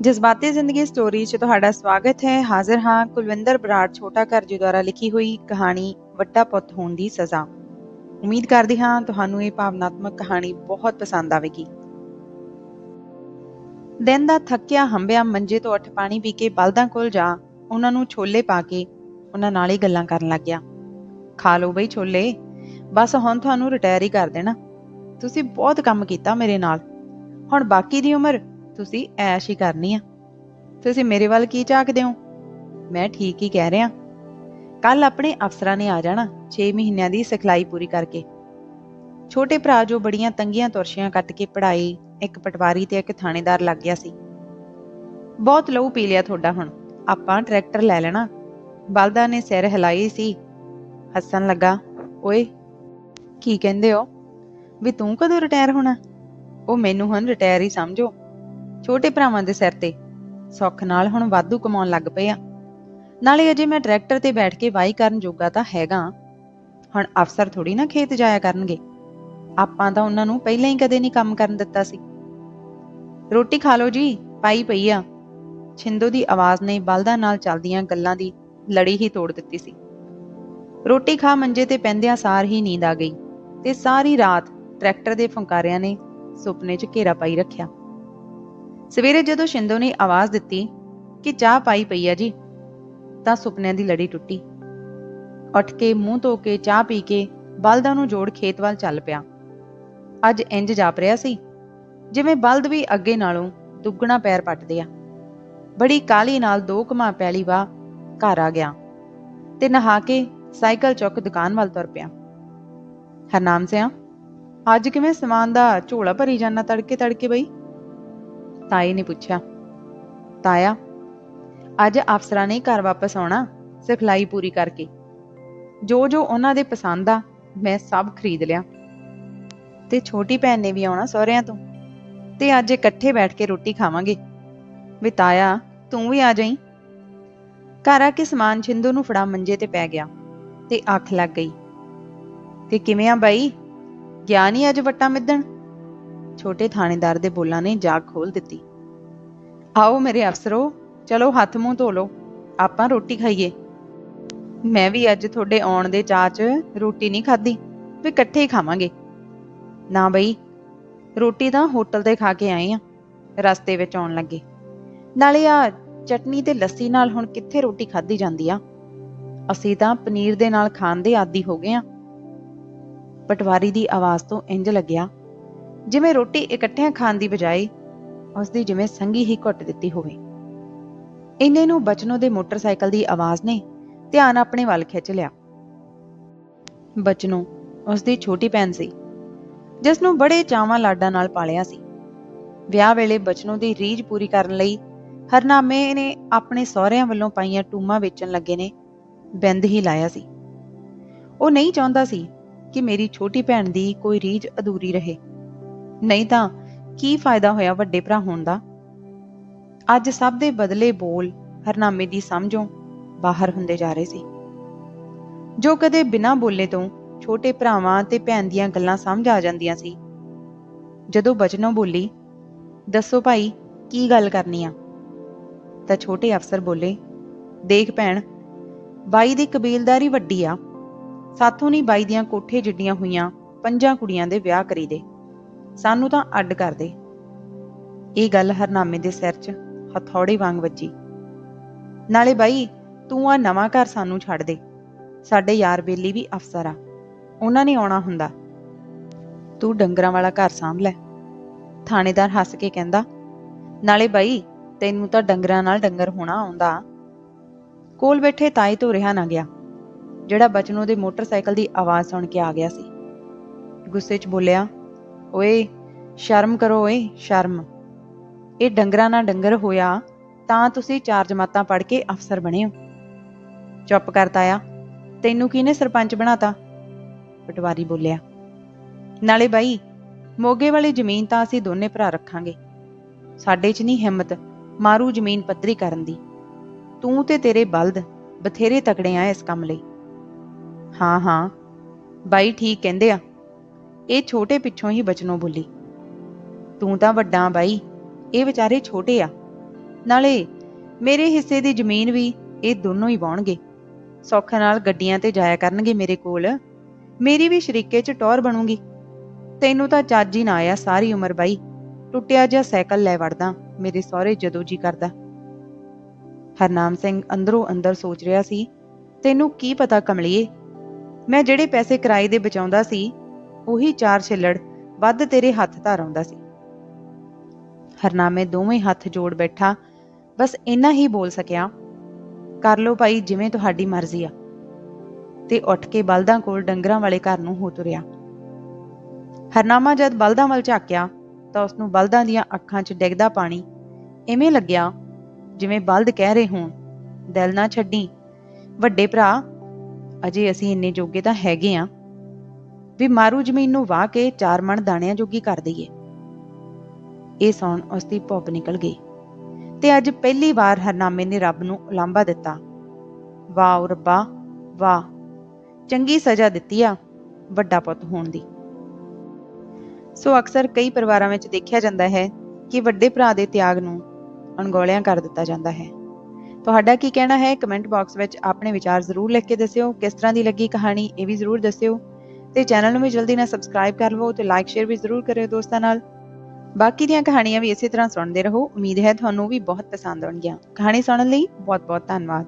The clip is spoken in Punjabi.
ਜਜ਼ਬਾਤੀ ਜ਼ਿੰਦਗੀ ਸਟੋਰੀ 'ਚ ਤੁਹਾਡਾ ਸਵਾਗਤ ਹੈ। ਹਾਜ਼ਰ ਹਾਂ ਕੁਲਵਿੰਦਰ ਬਰਾੜ ਛੋਟਾ ਘਰ ਜੀ ਦੁਆਰਾ ਲਿਖੀ ਹੋਈ ਕਹਾਣੀ ਵੱਡਾ ਪੁੱਤ ਹੋਣ ਦੀ ਸਜ਼ਾ। ਉਮੀਦ ਕਰਦੀ ਹਾਂ ਤੁਹਾਨੂੰ ਇਹ ਭਾਵਨਾਤਮਕ ਕਹਾਣੀ ਬਹੁਤ ਪਸੰਦ ਆਵੇਗੀ। ਦਿਨ ਦਾ ਥੱਕਿਆ ਹੰਬਿਆ ਮੰਜੇ ਤੋਂ ਉੱਠ ਪਾਣੀ ਪੀ ਕੇ ਬਲਦਾਂ ਕੋਲ ਜਾ ਉਹਨਾਂ ਨੂੰ ਛੋਲੇ ਪਾ ਕੇ ਉਹਨਾਂ ਨਾਲ ਹੀ ਗੱਲਾਂ ਕਰਨ ਲੱਗ ਗਿਆ। ਖਾ ਲਓ ਬਈ ਛੋਲੇ, ਬਸ ਹੁਣ ਤੁਹਾਨੂੰ ਰਿਟਾਇਰ ਹੀ ਕਰ ਦੇਣਾ। ਤੁਸੀਂ ਬਹੁਤ ਕੰਮ ਕੀਤਾ ਮੇਰੇ ਨਾਲ। ਹੁਣ ਬਾਕੀ ਦੀ ਉਮਰ ਤੁਸੀਂ ਐਸ਼ ਹੀ ਕਰਨੀ ਆ। ਤੁਸੀਂ ਮੇਰੇ ਵੱਲ ਕੀ ਝਾਕਦੇ ਹੋ? ਮੈਂ ਠੀਕ ਹੀ ਕਹਿ ਰਿਹਾ। ਕੱਲ ਆਪਣੇ ਅਫਸਰਾਂ ਨੇ ਆ ਜਾਣਾ 6 ਮਹੀਨਿਆਂ ਦੀ ਸਿਖਲਾਈ ਪੂਰੀ ਕਰਕੇ। ਛੋਟੇ ਭਰਾ ਜੋ ਬੜੀਆਂ ਤੰਗੀਆਂ ਤੁਰਸ਼ੀਆਂ ਕੱਟ ਕੇ ਪੜ੍ਹਾਈ, ਇੱਕ ਪਟਵਾਰੀ ਤੇ ਇੱਕ ਥਾਣੇਦਾਰ ਲੱਗ ਗਿਆ ਸੀ। ਬਹੁਤ ਲਹੂ ਪੀ ਲਿਆ ਤੁਹਾਡਾ ਹੁਣ। ਆਪਾਂ ਟਰੈਕਟਰ ਲੈ ਲੈਣਾ। ਬਲਦਾ ਨੇ ਸਿਰ ਹਿਲਾਈ ਸੀ। ਹੱਸਣ ਲੱਗਾ, ਓਏ, ਕੀ ਕਹਿੰਦੇ ਹੋ? ਵੀ ਤੂੰ ਕਦੋਂ ਰਿਟਾਇਰ ਹੋਣਾ? ਉਹ ਮੈਨੂੰ ਹੁਣ ਰਿਟਾਇਰ ਹੀ ਸਮਝੋ। ਛੋਟੇ ਭਰਾਵਾਂ ਦੇ ਸਿਰ ਤੇ। ਸੁੱਖ ਨਾਲ ਹੁਣ ਵਾਧੂ ਕਮਾਉਣ ਲੱਗ ਪਏ ਆ। ਨਾਲੇ ਅਜੇ ਮੈਂ ਟਰੈਕਟਰ ਤੇ ਬੈਠ ਕੇ ਵਾਹੀ ਕਰਨ ਜੋਗਾ ਤਾਂ ਹੈਗਾ। ਹੁਣ ਅਫਸਰ ਥੋੜੀ ਨਾ ਖੇਤ ਜਾਇਆ ਕਰਨਗੇ। ਆਪਾਂ ਤਾਂ ਉਹਨਾਂ ਨੂੰ ਪਹਿਲਾਂ ਹੀ ਕਦੇ ਨਹੀਂ ਕੰਮ ਕਰਨ ਦਿੱਤਾ ਸੀ। ਰੋਟੀ ਖਾ ਲਓ ਜੀ, ਪਾਈ ਪਈ ਆ। ਛਿੰਦੋ ਦੀ ਆਵਾਜ਼ ਨੇ ਬਲਦਾਂ ਨਾਲ ਚੱਲਦੀਆਂ ਗੱਲਾਂ ਦੀ ਲੜੀ ਹੀ ਤੋੜ ਦਿੱਤੀ ਸੀ। ਰੋਟੀ ਖਾ ਮੰਜੇ ਤੇ ਪੈਂਦਿਆਂ ਸਾਰ ਹੀ ਨੀਂਦ ਆ ਗਈ ਤੇ ਸਾਰੀ ਰਾਤ ਟਰੈਕਟਰ ਦੇ ਫੰਕਾਰਿਆਂ ਨੇ ਸੁਪਨੇ 'ਚ ਘੇਰਾ ਪਾਈ ਰੱਖਿਆ। ਸਵੇਰੇ ਜਦੋਂ ਸ਼ਿੰਦੋ ਨੇ ਆਵਾਜ਼ ਦਿੱਤੀ ਕਿ ਚਾਹ ਪਾਈ ਪਈ ਆ ਜੀ, ਤਾਂ ਸੁਪਨਿਆਂ ਦੀ ਲੜੀ ਟੁੱਟੀ। ਉੱਠ ਕੇ ਮੂੰਹ ਧੋ ਕੇ ਚਾਹ ਪੀ ਕੇ ਬਲਦਾਂ ਨੂੰ ਜੋੜ ਖੇਤ ਵੱਲ ਚੱਲ ਪਿਆ। ਅੱਜ ਇੰਜ ਜਾਪ ਰਿਹਾ ਸੀ, ਜਿਵੇਂ ਬਲਦ ਵੀ ਅੱਗੇ ਨਾਲੋਂ ਦੁੱਗਣਾ ਪੈਰ ਪੱਟਦੇ ਆ। ਬੜੀ ਕਾਲੀ ਨਾਲ ਦੋ ਘਮਾ ਪੈਲੀ ਵਾ ਘਰ ਆ ਗਿਆ ਤੇ ਨਹਾ ਕੇ ਸਾਈਕਲ ਚੁੱਕ ਦੁਕਾਨ ਵੱਲ ਤੁਰ ਪਿਆ। ਹਰਨਾਮ ਸਿਆ, ਅੱਜ ਕਿਵੇਂ ਸਮਾਨ ਦਾ ਝੋਲਾ ਭਰੀ ਜਾਣਾ ਤੜਕੇ ਤੜਕੇ ਬਈ? ਤਾਏ ਨੇ ਪੁੱਛਿਆ। ਤਾਇਆ, ਅੱਜ ਅਫਸਰਾਂ ਨੇ ਘਰ ਵਾਪਸ ਆਉਣਾ, ਸਿਖਲਾਈ ਪੂਰੀ ਕਰਕੇ। ਜੋ ਜੋ ਉਹਨਾਂ ਦੇ ਪਸੰਦ ਆ, ਮੈਂ ਸਭ ਖਰੀਦ ਲਿਆ। ਤੇ ਛੋਟੀ ਭੈਣ ਨੇ ਵੀ ਆਉਣਾ ਸਹੁਰਿਆਂ ਤੋਂ। ਤੇ ਅੱਜ ਇਕੱਠੇ ਬੈਠ ਕੇ ਰੋਟੀ ਖਾਵਾਂਗੇ। ਵੀ ਤਾਇਆ, ਤੂੰ ਵੀ ਆ ਜਾਈਂ। ਘਰ ਆ ਕੇ ਸਮਾਨ ਛਿੰਦੂ ਨੂੰ ਫੜਾ ਮੰਜੇ ਤੇ ਪੈ ਗਿਆ ਤੇ ਅੱਖ ਲੱਗ ਗਈ। ਤੇ ਕਿਵੇਂ ਆ ਬਾਈ? ਗਿਆ ਨਹੀਂ ਅੱਜ ਵੱਟਾ ਮਿੱਧਣ ਛੋਟੇ ਥਾਣੇਦਾਰ ਦੇ ਬੋਲਾਂ ਨੇ ਜਾਗ ਖੋਲ ਦਿੱਤੀ। ਆਓ ਮੇਰੇ ਅਫਸਰੋ, ਚਲੋ ਹੱਥ ਮੂੰਹ ਧੋ ਲਓ, ਆਪਾਂ ਰੋਟੀ ਖਾਈਏ। ਮੈਂ ਵੀ ਅੱਜ ਤੁਹਾਡੇ ਆਉਣ ਦੇ ਚਾਅ 'ਚ ਰੋਟੀ ਨਹੀਂ ਖਾਧੀ, ਵੀ ਇਕੱਠੇ ਹੀ ਖਾਵਾਂਗੇ। ਨਾ ਬਈ, ਰੋਟੀ ਤਾਂ ਹੋਟਲ ਤੇ ਖਾ ਕੇ ਆਏ ਆ, ਰਸਤੇ ਵਿੱਚ ਆਉਣ ਲੱਗੇ। ਨਾਲੇ ਆ ਚਟਨੀ ਤੇ ਲੱਸੀ ਨਾਲ ਹੁਣ ਕਿੱਥੇ ਰੋਟੀ ਖਾਧੀ ਜਾਂਦੀ ਆ? ਅਸੀਂ ਤਾਂ ਪਨੀਰ ਦੇ ਨਾਲ ਖਾਣ ਦੇ ਆਦੀ ਹੋ ਗਏ ਆ। ਪਟਵਾਰੀ ਦੀ ਆਵਾਜ਼ ਤੋਂ ਇੰਜ ਲੱਗਿਆ ਜਿਵੇਂ ਰੋਟੀ ਇਕੱਠਿਆਂ ਖਾਣ ਦੀ ਬਜਾਏ ਉਸ ਦੀ ਜਿਵੇਂ ਸੰਗੀ ਹੀ ਘੁੱਟ ਦਿੱਤੀ ਹੋਵੇ। ਇੰਨੇ ਨੂੰ ਬਚਨੋ ਦੇ ਮੋਟਰਸਾਈਕਲ ਦੀ ਆਵਾਜ਼ ਨੇ ਧਿਆਨ ਆਪਣੇ ਵੱਲ ਖਿੱਚ ਲਿਆ। ਬਚਨੋ ਉਸ ਦੀ ਛੋਟੀ ਭੈਣ ਸੀ ਜਿਸ ਨੂੰ ਬੜੇ ਚਾਵਾਂ ਲਾਡਾਂ ਨਾਲ ਪਾਲਿਆ ਸੀ। ਵਿਆਹ ਵੇਲੇ ਬਚਨੋ ਦੀ ਰੀਝ ਪੂਰੀ ਕਰਨ ਲਈ ਹਰਨਾਮੇ ਨੇ ਆਪਣੇ ਸਹੁਰਿਆਂ ਵੱਲੋਂ ਪਾਈਆਂ ਟੂਮਾਂ ਵੇਚਣ ਲੱਗੇ ਨੇ, ਬਿੰਦ ਹੀ ਲਾਇਆ ਸੀ। ਉਹ ਨਹੀਂ ਚਾਹੁੰਦਾ ਸੀ ਕਿ ਮੇਰੀ ਛੋਟੀ ਭੈਣ ਦੀ ਕੋਈ ਰੀਝ ਅਧੂਰੀ ਰਹੇ। ਨਹੀਂ ਤਾਂ ਕੀ ਫਾਇਦਾ ਹੋਇਆ ਵੱਡੇ ਭਰਾ ਹੋਣ ਦਾ? ਅੱਜ ਸਭ ਦੇ ਬਦਲੇ ਬੋਲ ਹਰਨਾਮੇ ਦੀ ਸਮਝੋਂ ਬਾਹਰ ਹੁੰਦੇ ਜਾ ਰਹੇ ਸੀ। ਜੋ ਕਦੇ ਬਿਨਾਂ ਬੋਲੇ ਤੋਂ ਛੋਟੇ ਭਰਾਵਾਂ ਤੇ ਭੈਣ ਦੀਆਂ ਗੱਲਾਂ ਸਮਝ ਆ ਜਾਂਦੀਆਂ ਸੀ। ਜਦੋਂ ਬਚਨੋਂ ਬੋਲੀ, ਦੱਸੋ ਭਾਈ, ਕੀ ਗੱਲ ਕਰਨੀ ਆ? ਤਾਂ ਛੋਟੇ ਅਫਸਰ ਬੋਲੇ, ਦੇਖ ਭੈਣ, ਬਾਈ ਦੀ ਕਬੀਲਦਾਰੀ ਵੱਡੀ ਆ। ਸਾਥੋਂ ਨਹੀਂ ਬਾਈ ਦੀਆਂ ਕੋਠੇ ਜਿੱਡੀਆਂ ਹੋਈਆਂ ਪੰਜਾਂ ਕੁੜੀਆਂ ਦੇ ਵਿਆਹ ਕਰੀ ਦੇ ਸਾਨੂੰ ਤਾਂ ਅੱਡ ਕਰ ਦੇ। ਇਹ ਗੱਲ ਹਰਨਾਮੇ ਦੇ ਸਿਰ 'ਚ ਹਥੌੜੇ ਵਾਂਗ ਵੱਜੀ। ਨਾਲੇ ਬਾਈ, ਤੂੰ ਆ ਨਵਾਂ ਘਰ ਸਾਨੂੰ ਛੱਡ ਦੇ। ਸਾਡੇ ਯਾਰ ਬੇਲੀ ਵੀ ਅਫਸਰ ਆ। ਉਹਨਾਂ ਨੇ ਆਉਣਾ ਹੁੰਦਾ। ਤੂੰ ਡੰਗਰਾਂ ਵਾਲਾ ਘਰ ਸਾਂਭ ਲੈ। ਥਾਣੇਦਾਰ ਹੱਸ ਕੇ ਕਹਿੰਦਾ, ਨਾਲੇ ਬਾਈ, ਤੈਨੂੰ ਤਾਂ ਡੰਗਰਾਂ ਨਾਲ ਡੰਗਰ ਹੋਣਾ ਆਉਂਦਾ। ਕੋਲ ਬੈਠੇ ਤਾਏ ਤੋਂ ਰਿਹਾ ਨਾ ਗਿਆ। ਜਿਹੜਾ ਬਚਨੋ ਦੇ ਮੋਟਰਸਾਈਕਲ ਦੀ ਆਵਾਜ਼ ਸੁਣ ਕੇ ਆ ਗਿਆ ਸੀ। ਗੁੱਸੇ 'ਚ ਬੋਲਿਆ ਓਏ, ਸ਼ਰਮ ਕਰੋ ਓਏ, ਸ਼ਰਮ। ਇਹ ਡੰਗਰਾਂ ਨਾਲ ਡੰਗਰ ਹੋਇਆ, ਤਾਂ ਤੁਸੀਂ ਚਾਰ ਜਮਾਤਾਂ ਪੜ੍ਹ ਕੇ ਅਫਸਰ ਬਣੇ ਹੋ। ਚੁੱਪ ਕਰਤਾ ਆ ਤੈਨੂੰ ਕਿਹਨੇ ਸਰਪੰਚ ਬਣਾਤਾ? ਪਟਵਾਰੀ ਬੋਲਿਆ, ਨਾਲੇ ਬਾਈ, ਮੋਗੇ ਵਾਲੀ ਜ਼ਮੀਨ ਤਾਂ ਅਸੀਂ ਦੋਨੇ ਭਰਾ ਰੱਖਾਂਗੇ। ਸਾਡੇ 'ਚ ਨਹੀਂ ਹਿੰਮਤ, ਮਾਰੂ ਜ਼ਮੀਨ ਪੱਧਰੀ ਕਰਨ ਦੀ। ਤੂੰ ਤੇ ਤੇਰੇ ਬਲਦ ਬਥੇਰੇ ਤਕੜੇ ਆ ਇਸ ਕੰਮ ਲਈ। ਹਾਂ ਹਾਂ, ਬਾਈ ਠੀਕ ਕਹਿੰਦੇ ਆ। ਇਹ ਛੋਟੇ ਪਿੱਛੋਂ ਹੀ ਬਚਨੋਂ ਬੋਲੀ। ਤੂੰ ਤਾਂ ਵੱਡਾ ਬਾਈ, ਇਹ ਵਿਚਾਰੇ ਛੋਟੇ ਆ। ਨਾਲੇ ਮੇਰੇ ਹਿੱਸੇ ਦੀ ਜ਼ਮੀਨ ਵੀ ਇਹ ਦੋਨੋਂ ਹੀ ਵਾਹੁਣਗੇ। ਸੁੱਖ ਨਾਲ ਗੱਡੀਆਂ ਤੇ ਜਾਇਆ ਕਰਨਗੇ ਮੇਰੇ ਕੋਲ। ਮੇਰੀ ਵੀ ਸ਼ਰੀਕੇ 'ਚ ਟੌਰ ਬਣੂਗੀ। ਤੈਨੂੰ ਤਾਂ ਚੱਜ ਹੀ ਨਾ ਆਇਆ ਸਾਰੀ ਉਮਰ ਬਾਈ। ਟੁੱਟਿਆ ਜਿਹਾ ਸਾਈਕਲ ਲੈ ਵੜਦਾ, ਮੇਰੇ ਸਹੁਰੇ ਜਦੋਂ ਜੀ ਕਰਦਾ। ਹਰਨਾਮ ਸਿੰਘ ਅੰਦਰੋਂ ਅੰਦਰ ਸੋਚ ਰਿਹਾ ਸੀ, ਤੈਨੂੰ ਕੀ ਪਤਾ ਕਮਲੀਏ? ਮੈਂ ਜਿਹੜੇ ਪੈਸੇ ਕਿਰਾਏ ਦੇ ਬਚਾਉਂਦਾ ਸੀ ਉਹੀ ਚਾਰ ਛਿੱਲੜ ਵੱਧ ਤੇਰੇ ਹੱਥ ਧਾਰ ਆਉਂਦਾ ਸੀ। ਹਰਨਾਮੇ ਦੋਵੇਂ ਹੱਥ ਜੋੜ ਬੈਠਾ, ਬਸ ਇੰਨਾ ਹੀ ਬੋਲ ਸਕਿਆ, ਕਰ ਲੋ ਭਾਈ ਜਿਵੇਂ ਤੁਹਾਡੀ ਮਰਜ਼ੀ ਆ। ਤੇ ਉੱਠ ਕੇ ਬਲਦਾਂ ਕੋਲ ਡੰਗਰਾਂ ਵਾਲੇ ਘਰ ਨੂੰ ਹੋ ਤੁਰਿਆ। ਹਰਨਾਮਾ ਜਦ ਬਲਦਾਂ ਵੱਲ ਝਾਕਿਆ, ਤਾਂ ਉਸ ਨੂੰ ਬਲਦਾਂ ਦੀਆਂ ਅੱਖਾਂ 'ਚ ਡਿੱਗਦਾ ਪਾਣੀ ਐਵੇਂ ਲੱਗਿਆ ਜਿਵੇਂ ਬਲਦ ਕਹਿ ਰਹੇ ਹੋਣ, ਦਿਲ ਨਾ ਛੱਡੀ। ਵੱਡੇ ਭਰਾ, ਅਜੇ ਅਸੀਂ ਇੰਨੇ ਜੋਗੇ ਤਾਂ ਹੈਗੇ ਆ। ਵੀ ਮਾਰੂ ਜ਼ਮੀਨ ਨੂੰ ਵਾਹ ਕੇ ਚਾਰ ਮਣ ਦਾਣਿਆਂ ਜੋਗੀ ਕਰ ਦਈਏ। ਇਹ ਸੌਣ ਉਸ ਦੀ ਭੁੱਬ ਨਿਕਲ ਗਈ ਤੇ ਅੱਜ ਪਹਿਲੀ ਵਾਰ ਹਰਨਾਮੇ ਨੇ ਰੱਬ ਨੂੰ ਉਲਾਂਭਾ ਦਿੱਤਾ। ਵਾਹ ਰੱਬਾ, ਵਾਹ। ਚੰਗੀ ਸਜ਼ਾ ਦਿੱਤੀ ਆ ਵੱਡਾ ਪੁੱਤ ਹੋਣ ਦੀ। ਸੋ ਅਕਸਰ ਕਈ ਪਰਿਵਾਰਾਂ ਵਿੱਚ ਦੇਖਿਆ ਜਾਂਦਾ ਹੈ ਕਿ ਵੱਡੇ ਭਰਾ ਦੇ ਤਿਆਗ ਨੂੰ ਅਣਗੌਲਿਆਂ ਕਰ ਦਿੱਤਾ ਜਾਂਦਾ ਹੈ। ਤੁਹਾਡਾ ਕੀ ਕਹਿਣਾ ਹੈ? ਕਮੈਂਟ ਬਾਕਸ ਵਿੱਚ ਆਪਣੇ ਵਿਚਾਰ ਜ਼ਰੂਰ ਲਿਖ ਕੇ ਦੱਸਿਓ। ਕਿਸ ਤਰ੍ਹਾਂ ਦੀ ਲੱਗੀ ਕਹਾਣੀ ਇਹ ਵੀ ਜ਼ਰੂਰ ਦੱਸਿਓ। ਤੇ ਚੈਨਲ ਨੂੰ ਵੀ ਜਲਦੀ ਨਾਲ ਸਬਸਕ੍ਰਾਈਬ ਕਰ ਲਵੋ ਤੇ ਲਾਈਕ ਸ਼ੇਅਰ ਵੀ ਜ਼ਰੂਰ ਕਰਿਓ ਦੋਸਤਾਂ ਨਾਲ। ਬਾਕੀ ਦੀਆਂ ਕਹਾਣੀਆਂ ਵੀ ਇਸੇ ਤਰ੍ਹਾਂ ਸੁਣਦੇ ਰਹੋ। ਉਮੀਦ ਹੈ ਤੁਹਾਨੂੰ ਵੀ ਬਹੁਤ ਪਸੰਦ ਆਉਣਗੀਆਂ। ਕਹਾਣੀ ਸੁਣਨ ਲਈ ਬਹੁਤ ਬਹੁਤ ਧੰਨਵਾਦ।